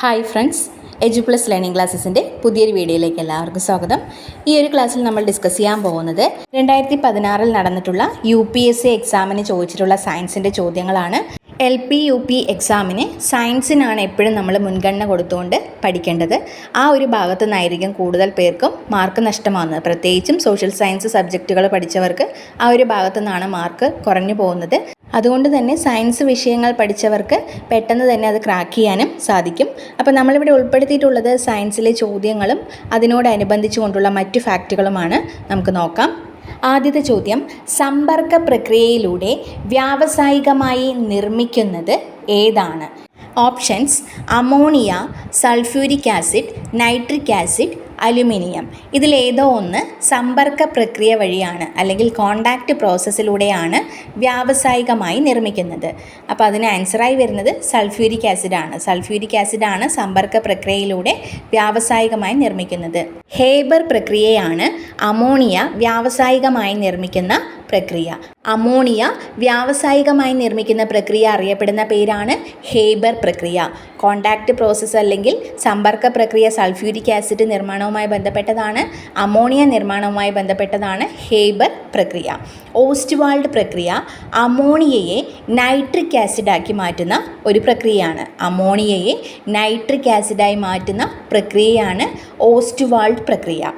Hi friends edu plus learning ക്ലാസ്സസിന്റെ പുതിയൊരു വീഡിയോയിലേക്ക് എല്ലാവർക്കും സ്വാഗതം. ഈ ഒരു ക്ലാസ്സിൽ നമ്മൾ ഡിസ്കസ് ചെയ്യാൻ പോകുന്നത് രണ്ടായിരത്തി പതിനാറിൽ നടന്നിട്ടുള്ള യു പി എസ് സി എക്സാമിന് ചോദിച്ചിട്ടുള്ള സയൻസിന്റെ ചോദ്യങ്ങളാണ്. എൽ പി യു പി എക്സാമിന് സയൻസിനാണ് എപ്പോഴും നമ്മൾ മുൻഗണന കൊടുത്തുകൊണ്ട് പഠിക്കേണ്ടത്. ആ ഒരു ഭാഗത്തു നിന്നായിരിക്കും കൂടുതൽ പേർക്കും മാർക്ക് നഷ്ടമാകുന്നത് പ്രത്യേകിച്ചും സോഷ്യൽ സയൻസ് സബ്ജക്റ്റുകൾ പഠിച്ചവർക്ക് ആ ഒരു ഭാഗത്തു നിന്നാണ് മാർക്ക് കുറഞ്ഞു പോകുന്നത്. അതുകൊണ്ട് തന്നെ സയൻസ് വിഷയങ്ങൾ പഠിച്ചവർക്ക് പെട്ടെന്ന് തന്നെ അത് ക്രാക്ക് ചെയ്യാനും സാധിക്കും. അപ്പോൾ നമ്മളിവിടെ ഉൾപ്പെടുത്തിയിട്ടുള്ളത് സയൻസിലെ ചോദ്യങ്ങളും അതിനോടനുബന്ധിച്ചു കൊണ്ടുള്ള മറ്റു ഫാക്റ്റുകളുമാണ് നമുക്ക് നോക്കാം. ആദ്യത്തെ ചോദ്യം സമ്പർക്ക പ്രക്രിയയിലൂടെ വ്യാവസായികമായി നിർമ്മിക്കുന്നത് ഏതാണ്? Options ammonia sulphuric acid nitric acid aluminium. ഇതിലേതോ ഒന്ന് സമ്പർക്ക പ്രക്രിയ വഴിയാണ് അല്ലെങ്കിൽ കോണ്ടാക്റ്റ് പ്രോസസ്സിലൂടെയാണ് വ്യാവസായികമായി നിർമ്മിക്കുന്നത്. അപ്പോൾ അതിന് ആൻസറായി വരുന്നത് സൾഫ്യൂരിക് ആസിഡാണ് സൾഫ്യൂരിക് ആസിഡാണ് സമ്പർക്ക പ്രക്രിയയിലൂടെ വ്യാവസായികമായി നിർമ്മിക്കുന്നത്. ഹേബർ പ്രക്രിയയാണ് അമോണിയ വ്യാവസായികമായി നിർമ്മിക്കുന്ന പ്രക്രിയ. അമോണിയ വ്യാവസായികമായി നിർമ്മിക്കുന്ന പ്രക്രിയ അറിയപ്പെടുന്ന പേരാണ് ഹേബർ പ്രക്രിയ. കോണ്ടാക്റ്റ് പ്രോസസ്സ് അല്ലെങ്കിൽ സമ്പർക്ക പ്രക്രിയ സൾഫ്യൂരിക് ആസിഡ് നിർമ്മാണവുമായി ബന്ധപ്പെട്ടതാണ്. അമോണിയ നിർമ്മാണവുമായി ബന്ധപ്പെട്ടതാണ് ഹേബർ പ്രക്രിയ. ഓസ്റ്റ്വാൾഡ് പ്രക്രിയ അമോണിയയെ നൈട്രിക് ആസിഡാക്കി മാറ്റുന്ന ഒരു പ്രക്രിയയാണ്. അമോണിയയെ നൈട്രിക് ആസിഡായി മാറ്റുന്ന പ്രക്രിയയാണ് ഓസ്റ്റ്വാൾഡ് പ്രക്രിയ.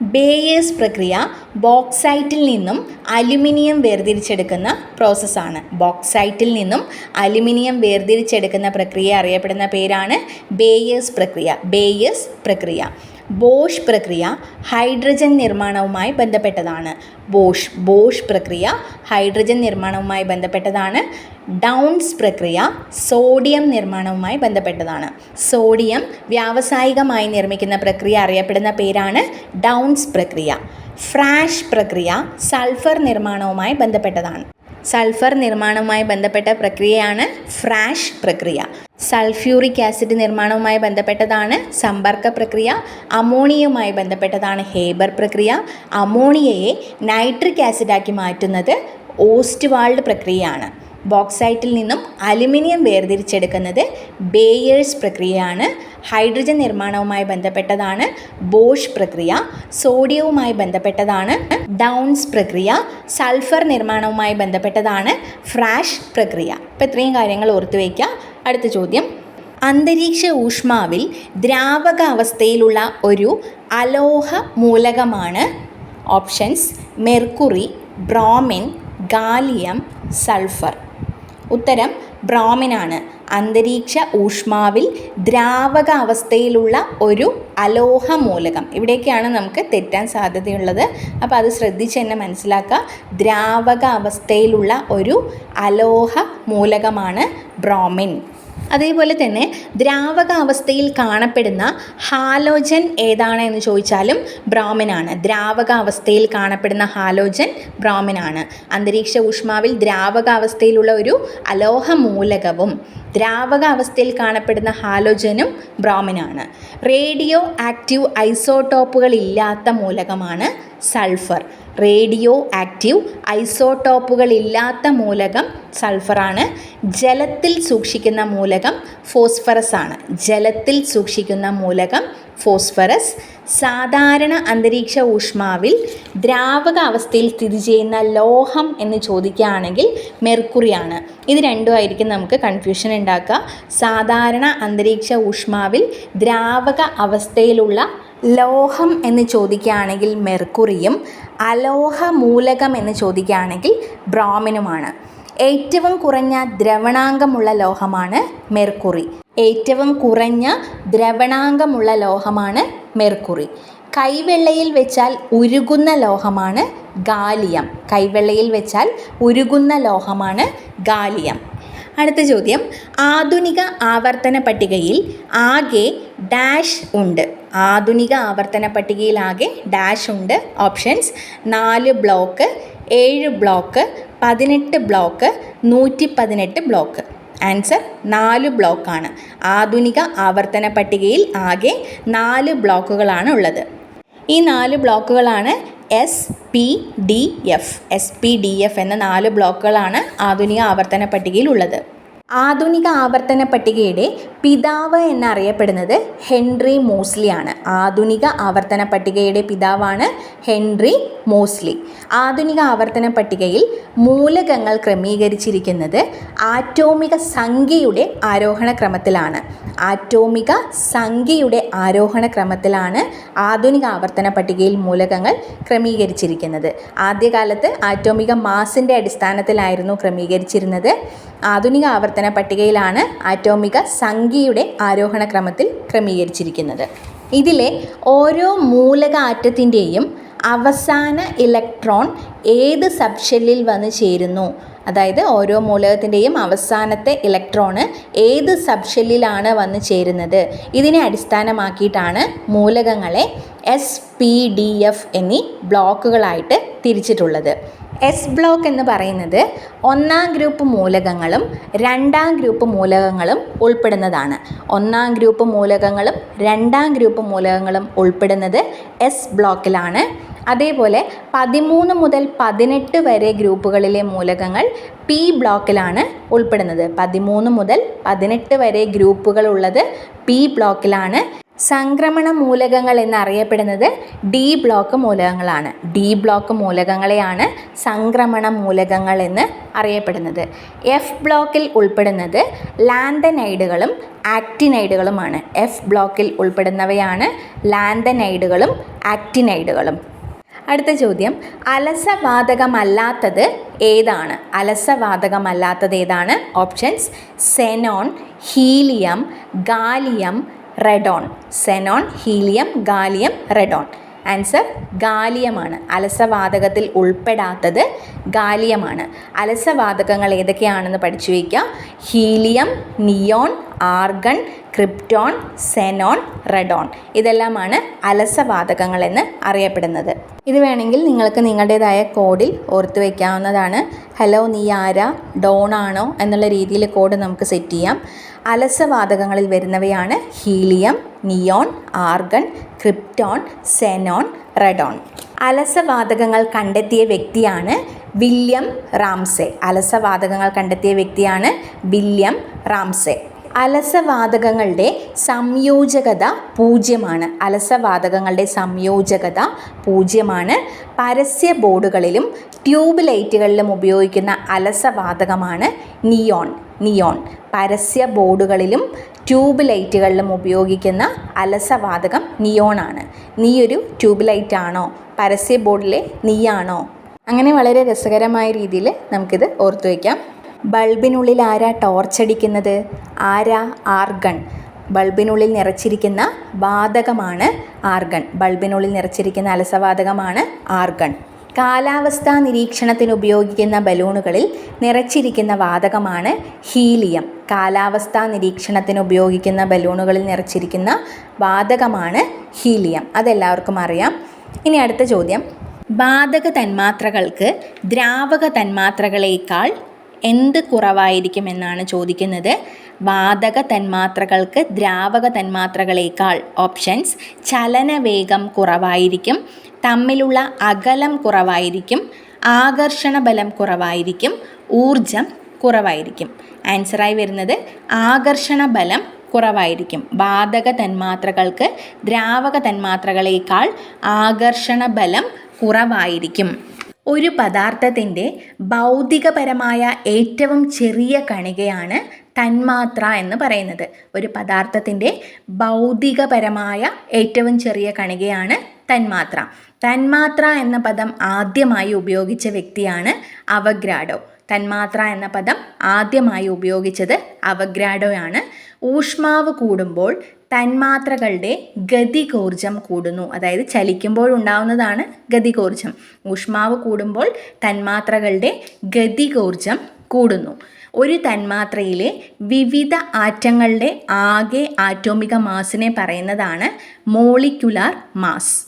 ബേയേഴ്സ് പ്രക്രിയ ബോക്സൈറ്റിൽ നിന്നും അലുമിനിയം വേർതിരിച്ചെടുക്കുന്ന പ്രോസസ്സാണ് ബോക്സൈറ്റിൽ നിന്നും അലുമിനിയം വേർതിരിച്ചെടുക്കുന്ന പ്രക്രിയ അറിയപ്പെടുന്ന പേരാണ് ബേയേഴ്സ് പ്രക്രിയ. ബേയേഴ്സ് പ്രക്രിയ. ബോഷ് പ്രക്രിയ ഹൈഡ്രജൻ നിർമ്മാണവുമായി ബന്ധപ്പെട്ടതാണ്. ബോഷ് ബോഷ് പ്രക്രിയ ഹൈഡ്രജൻ നിർമ്മാണവുമായി ബന്ധപ്പെട്ടതാണ്. ഡൗൺസ് പ്രക്രിയ സോഡിയം നിർമ്മാണവുമായി ബന്ധപ്പെട്ടതാണ്. സോഡിയം വ്യാവസായികമായി നിർമ്മിക്കുന്ന പ്രക്രിയ അറിയപ്പെടുന്ന പേരാണ് ഡൗൺസ് പ്രക്രിയ. ഫ്രാഷ് പ്രക്രിയ സൾഫർ നിർമ്മാണവുമായി ബന്ധപ്പെട്ടതാണ്. സൾഫർ നിർമ്മാണവുമായി ബന്ധപ്പെട്ട പ്രക്രിയയാണ് ഫ്രാഷ് പ്രക്രിയ. സൾഫ്യൂറിക് ആസിഡ് നിർമ്മാണവുമായി ബന്ധപ്പെട്ടതാണ് സമ്പർക്ക പ്രക്രിയ. അമോണിയയുമായി ബന്ധപ്പെട്ടതാണ് ഹേബർ പ്രക്രിയ. അമോണിയയെ നൈട്രിക് ആസിഡാക്കി മാറ്റുന്നത് ഓസ്റ്റ്വാൾഡ് പ്രക്രിയയാണ്. ബോക്സൈറ്റിൽ നിന്നും അലുമിനിയം വേർതിരിച്ചെടുക്കുന്നത് ബേയേഴ്സ് പ്രക്രിയയാണ്. ഹൈഡ്രജൻ നിർമ്മാണവുമായി ബന്ധപ്പെട്ടതാണ് ബോഷ് പ്രക്രിയ. സോഡിയവുമായി ബന്ധപ്പെട്ടതാണ് ഡൗൺസ് പ്രക്രിയ. സൾഫർ നിർമ്മാണവുമായി ബന്ധപ്പെട്ടതാണ് ഫ്രാഷ് പ്രക്രിയ. അപ്പോൾ ഇത്രയും കാര്യങ്ങൾ ഓർത്തു വയ്ക്കുക അടുത്ത ചോദ്യം. അന്തരീക്ഷ ഊഷ്മാവിൽ ദ്രാവക അവസ്ഥയിലുള്ള ഒരു അലോഹ മൂലകമാണ് options mercury bromine gallium sulphur. ഉത്തരം ബ്രോമിനാണ് അന്തരീക്ഷ ഊഷ്മാവിൽ ദ്രാവകാവസ്ഥയിലുള്ള ഒരു അലോഹ മൂലകം ഇവിടേക്കാണ് നമുക്ക് തെറ്റാൻ സാധ്യതയുള്ളത്. അപ്പോൾ അത് ശ്രദ്ധിച്ച് തന്നെ മനസ്സിലാക്കുക. ദ്രാവകാവസ്ഥയിലുള്ള ഒരു അലോഹ മൂലകമാണ് ബ്രോമിൻ അതേപോലെ തന്നെ ദ്രാവകാവസ്ഥയിൽ കാണപ്പെടുന്ന ഹാലോജൻ ഏതാണ് എന്ന് ചോദിച്ചാലും ബ്രോമിനാണ് ദ്രാവകാവസ്ഥയിൽ കാണപ്പെടുന്ന ഹാലോജൻ ബ്രോമിനാണ് അന്തരീക്ഷ ഊഷ്മാവിൽ ദ്രാവകാവസ്ഥയിലുള്ള ഒരു അലോഹ മൂലകവും ദ്രാവകാവസ്ഥയിൽ കാണപ്പെടുന്ന ഹാലോജനും ബ്രോമിനാണ് റേഡിയോ ആക്റ്റീവ് ഐസോടോപ്പുകൾ ഇല്ലാത്ത മൂലകമാണ് സൾഫർ. റേഡിയോ ആക്റ്റീവ് ഐസോടോപ്പുകളില്ലാത്ത മൂലകം സൾഫറാണ്. ജലത്തിൽ സൂക്ഷിക്കുന്ന മൂലകം ഫോസ്ഫറസ് ആണ് ജലത്തിൽ സൂക്ഷിക്കുന്ന മൂലകം ഫോസ്ഫറസ് സാധാരണ അന്തരീക്ഷ ഊഷ്മാവിൽ ദ്രാവക അവസ്ഥയിൽ സ്ഥിതി ചെയ്യുന്ന ലോഹം എന്ന് ചോദിക്കുകയാണെങ്കിൽ മെർക്കുറിയാണ് ഇത് രണ്ടും ആയിരിക്കും നമുക്ക് കൺഫ്യൂഷൻ ഉണ്ടാക്കുക. സാധാരണ അന്തരീക്ഷ ഊഷ്മാവിൽ ദ്രാവക അവസ്ഥയിലുള്ള ലോഹം എന്ന് ചോദിക്കുകയാണെങ്കിൽ മെർക്കുറിയും അലോഹ മൂലകം എന്ന് ചോദിക്കുകയാണെങ്കിൽ ബ്രോമിനുമാണ്. ഏറ്റവും കുറഞ്ഞ ദ്രവണാങ്കമുള്ള ലോഹമാണ് മെർക്കുറി. ഏറ്റവും കുറഞ്ഞ ദ്രവണാങ്കമുള്ള ലോഹമാണ് മെർക്കുറി. കൈവെള്ളയിൽ വെച്ചാൽ ഉരുകുന്ന ലോഹമാണ് ഗാലിയം. കൈവെള്ളയിൽ വെച്ചാൽ ഉരുകുന്ന ലോഹമാണ് ഗാലിയം. അടുത്ത ചോദ്യം. ആധുനിക ആവർത്തന പട്ടികയിൽ ആകെ ഡാഷ് ഉണ്ട്. ആധുനിക ആവർത്തന പട്ടികയിൽ ആകെ ഡാഷ് ഉണ്ട്. ഓപ്ഷൻസ്. നാല് ബ്ലോക്ക് ഏഴ് ബ്ലോക്ക് പതിനെട്ട് ബ്ലോക്ക് നൂറ്റി പതിനെട്ട് ബ്ലോക്ക്. ആൻസർ നാല് ബ്ലോക്കാണ്. ആധുനിക ആവർത്തന പട്ടികയിൽ ആകെ നാല് ബ്ലോക്കുകളാണ് ഉള്ളത്. ഈ നാല് ബ്ലോക്കുകളാണ് S P D F S P D F എന്ന നാല് ബ്ലോക്കുകളാണ് ആധുനിക ആവർത്തന പട്ടികയിൽ ഉള്ളത്. ആധുനിക ആവർത്തന പട്ടികയുടെ പിതാവ് എന്നറിയപ്പെടുന്നത് ഹെൻറി മോസ്ലി ആണ് ആധുനിക ആവർത്തന പട്ടികയുടെ പിതാവാണ് ഹെൻറി മോസ്ലി. ആധുനിക ആവർത്തന പട്ടികയിൽ മൂലകങ്ങൾ ക്രമീകരിച്ചിരിക്കുന്നത് ആറ്റോമിക സംഖ്യയുടെ ആരോഹണ ക്രമത്തിലാണ്. ആറ്റോമിക സംഖ്യയുടെ ആരോഹണ ക്രമത്തിലാണ് ആധുനിക ആവർത്തന പട്ടികയിൽ മൂലകങ്ങൾ ക്രമീകരിച്ചിരിക്കുന്നത്. ആദ്യകാലത്ത് ആറ്റോമിക മാസിന്റെ അടിസ്ഥാനത്തിലായിരുന്നു ക്രമീകരിച്ചിരുന്നത്. ആധുനിക ആവർത്തന പട്ടികയിലാണ് ആറ്റോമിക സംഖ്യയുടെ ആരോഹണ ക്രമത്തിൽ ക്രമീകരിച്ചിരിക്കുന്നത്. ഇതിലെ ഓരോ മൂലക ആറ്റത്തിന്റെയും അവസാന ഇലക്ട്രോൺ ഏത് സബ്ഷെല്ലിൽ വന്ന് ചേരുന്നു? അതായത് ഓരോ മൂലകത്തിന്റെയും അവസാനത്തെ ഇലക്ട്രോണ് ഏത് സബ്ഷെല്ലിലാണ് വന്ന് ചേരുന്നത്? ഇതിനെ അടിസ്ഥാനമാക്കിയിട്ടാണ് മൂലകങ്ങളെ എസ് പി ഡി എഫ് എന്നീ ബ്ലോക്കുകളായിട്ട് തിരിച്ചിട്ടുള്ളത്. എസ് ബ്ലോക്ക് എന്ന് പറയുന്നത് ഒന്നാം ഗ്രൂപ്പ് മൂലകങ്ങളും രണ്ടാം ഗ്രൂപ്പ് മൂലകങ്ങളും ഉൾപ്പെടുന്നതാണ്. ഒന്നാം ഗ്രൂപ്പ് മൂലകങ്ങളും രണ്ടാം ഗ്രൂപ്പ് മൂലകങ്ങളും ഉൾപ്പെടുന്നത് എസ് ബ്ലോക്കിലാണ് അതേപോലെ പതിമൂന്ന് മുതൽ പതിനെട്ട് വരെ ഗ്രൂപ്പുകളിലെ മൂലകങ്ങൾ പി ബ്ലോക്കിലാണ് ഉൾപ്പെടുന്നത്. പതിമൂന്ന് മുതൽ പതിനെട്ട് വരെ ഗ്രൂപ്പുകളുള്ളത് പി ബ്ലോക്കിലാണ് സംക്രമണ മൂലകങ്ങൾ എന്നറിയപ്പെടുന്നത് ഡി ബ്ലോക്ക് മൂലകങ്ങളാണ്. ഡി ബ്ലോക്ക് മൂലകങ്ങളെയാണ് സംക്രമണ മൂലകങ്ങൾ എന്ന് അറിയപ്പെടുന്നത്. എഫ് ബ്ലോക്കിൽ ഉൾപ്പെടുന്നത് ലാന്തനൈഡുകളും ആക്റ്റിനൈഡുകളുമാണ്. എഫ് ബ്ലോക്കിൽ ഉൾപ്പെടുന്നവയാണ് ലാന്തനൈഡുകളും ആക്റ്റിനൈഡുകളും. അടുത്ത ചോദ്യം. അലസവാതകമല്ലാത്തത് ഏതാണ്? അലസവാതകമല്ലാത്തത് ഏതാണ്? Options xenon helium gallium radon xenon helium gallium radon. Answer ഗാലിയമാണ്. അലസവാതകത്തിൽ ഉൾപ്പെടാത്തത് ഗാലിയമാണ്. അലസവാതകങ്ങൾ ഏതൊക്കെയാണെന്ന് പഠിച്ചു വയ്ക്കുക helium neon argon krypton xenon radon. ഇതെല്ലാമാണ് അലസവാതകങ്ങൾ എന്ന് അറിയപ്പെടുന്നത്. ഇത് വേണമെങ്കിൽ നിങ്ങൾക്ക് നിങ്ങളുടേതായ കോഡിൽ ഓർത്തു വയ്ക്കാവുന്നതാണ്. ഹലോ നീ ആരാ? ഡോൺ ആണോ? എന്നുള്ള രീതിയിൽ കോഡ് നമുക്ക് സെറ്റ് ചെയ്യാം. അലസവാതകങ്ങളിൽ വരുന്നവയാണ് helium neon argon krypton xenon radon. അലസവാതകങ്ങൾ കണ്ടെത്തിയ വ്യക്തിയാണ് വില്യം റാംസെ. അലസവാതകങ്ങൾ കണ്ടെത്തിയ വ്യക്തിയാണ് വില്യം റാംസെ. അലസവാതകങ്ങളുടെ സംയോജകത പൂജ്യമാണ്. അലസവാതകങ്ങളുടെ സംയോജകത പൂജ്യമാണ്. പരസ്യ ബോർഡുകളിലും ട്യൂബ് ലൈറ്റുകളിലും ഉപയോഗിക്കുന്ന അലസവാതകമാണ് നിയോൺ. നിയോൺ. പരസ്യ ബോർഡുകളിലും ട്യൂബ് ലൈറ്റുകളിലും ഉപയോഗിക്കുന്ന അലസവാതകം നിയോണാണ്. നീ ഒരു ട്യൂബ് ലൈറ്റ് ആണോ പരസ്യ ബോർഡിലെ നീയാണോ? അങ്ങനെ വളരെ രസകരമായ രീതിയിൽ നമുക്കിത് ഓർത്തു വയ്ക്കാം. ബൾബിനുള്ളിൽ ആരാ ടോർച്ചടിക്കുന്നത് ആരാ ആർഗൺ? ബൾബിനുള്ളിൽ നിറച്ചിരിക്കുന്ന വാതകമാണ് ആർഗൺ. ബൾബിനുള്ളിൽ നിറച്ചിരിക്കുന്ന അലസവാതകമാണ് ആർഗൺ. കാലാവസ്ഥാ നിരീക്ഷണത്തിന് ഉപയോഗിക്കുന്ന ബലൂണുകളിൽ നിറച്ചിരിക്കുന്ന വാതകമാണ് ഹീലിയം. കാലാവസ്ഥാ നിരീക്ഷണത്തിന് ഉപയോഗിക്കുന്ന ബലൂണുകളിൽ നിറച്ചിരിക്കുന്ന വാതകമാണ് ഹീലിയം. അതെല്ലാവർക്കും അറിയാം. ഇനി അടുത്ത ചോദ്യം. വാതക തന്മാത്രകൾക്ക് ദ്രാവക തന്മാത്രകളേക്കാൾ എന്ത് കുറവായിരിക്കും എന്നാണ് ചോദിക്കുന്നത്. വാതക തന്മാത്രകൾക്ക് ദ്രാവക തന്മാത്രകളേക്കാൾ ഓപ്ഷൻസ് ചലനവേഗം കുറവായിരിക്കും. തമ്മിലുള്ള അകലം കുറവായിരിക്കും. ആകർഷണ ബലം കുറവായിരിക്കും. ഊർജം കുറവായിരിക്കും. ആൻസറായി വരുന്നത് ആകർഷണ ബലം കുറവായിരിക്കും. വാതക തന്മാത്രകൾക്ക് ദ്രാവക തന്മാത്രകളേക്കാൾ ആകർഷണ ബലം കുറവായിരിക്കും. ഒരു പദാർത്ഥത്തിന്റെ ഭൗതികപരമായ ഏറ്റവും ചെറിയ കണികയാണ് തന്മാത്ര എന്ന് പറയുന്നത്. ഒരു പദാർത്ഥത്തിന്റെ ഭൗതികപരമായ ഏറ്റവും ചെറിയ കണികയാണ് തന്മാത്ര. തന്മാത്ര എന്ന പദം ആദ്യമായി ഉപയോഗിച്ച വ്യക്തിയാണ് അവഗ്രാഡോ. തന്മാത്ര എന്ന പദം ആദ്യമായി ഉപയോഗിച്ചത് അവഗ്രാഡോയാണ്. ഊഷ്മാവ് കൂടുമ്പോൾ തന്മാത്രകളുടെ ഗതികോർജം കൂടുന്നു. അതായത് ചലിക്കുമ്പോൾ ഉണ്ടാവുന്നതാണ് ഗതികോർജം. ഊഷ്മാവ് കൂടുമ്പോൾ തന്മാത്രകളുടെ ഗതികോർജം കൂടുന്നു. ഒരു തന്മാത്രയിലെ വിവിധ ആറ്റങ്ങളുടെ ആകെ ആറ്റോമിക മാസിനെ പറയുന്നതാണ് മോളിക്കുലാർ മാസ്.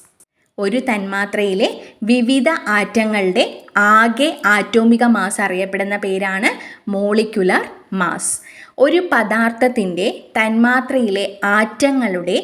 ഒരു തന്മാത്രയിലെ വിവിധ ആറ്റങ്ങളുടെ ആകെ ആറ്റോമിക മാസ് അറിയപ്പെടുന്ന പേരാണ് മോളിക്കുലർ മാസ്. ഒരു പദാർത്ഥത്തിന്റെ തന്മാത്രയിലെ ആറ്റങ്ങളുടെ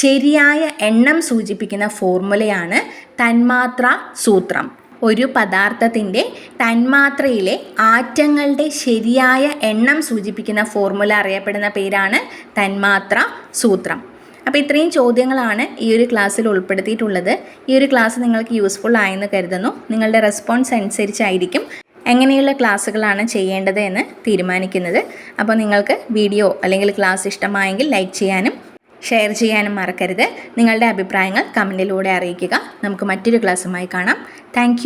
ശരിയായ എണ്ണം സൂചിപ്പിക്കുന്ന ഫോർമുലയാണ് തന്മാത്ര സൂത്രം. ഒരു പദാർത്ഥത്തിന്റെ തന്മാത്രയിലെ ആറ്റങ്ങളുടെ ശരിയായ എണ്ണം സൂചിപ്പിക്കുന്ന ഫോർമുല അറിയപ്പെടുന്ന പേരാണ് തന്മാത്ര സൂത്രം. അപ്പോൾ ഇത്രയും ചോദ്യങ്ങളാണ് ഈ ഒരു ക്ലാസ്സിൽ ഉൾപ്പെടുത്തിയിട്ടുള്ളത്. ഈ ഒരു ക്ലാസ് നിങ്ങൾക്ക് യൂസ്ഫുൾ ആയെന്ന് കരുതുന്നു. നിങ്ങളുടെ റെസ്പോൺസ് അനുസരിച്ചായിരിക്കും എങ്ങനെയുള്ള ക്ലാസ്സുകളാണ് ചെയ്യേണ്ടത് എന്ന് തീരുമാനിക്കുന്നത്. അപ്പോൾ നിങ്ങൾക്ക് വീഡിയോ അല്ലെങ്കിൽ ക്ലാസ് ഇഷ്ടമായെങ്കിൽ ലൈക്ക് ചെയ്യാനും ഷെയർ ചെയ്യാനും മറക്കരുത്. നിങ്ങളുടെ അഭിപ്രായങ്ങൾ കമന്റിലൂടെ അറിയിക്കുക. നമുക്ക് മറ്റൊരു ക്ലാസ്സുമായി കാണാം. താങ്ക്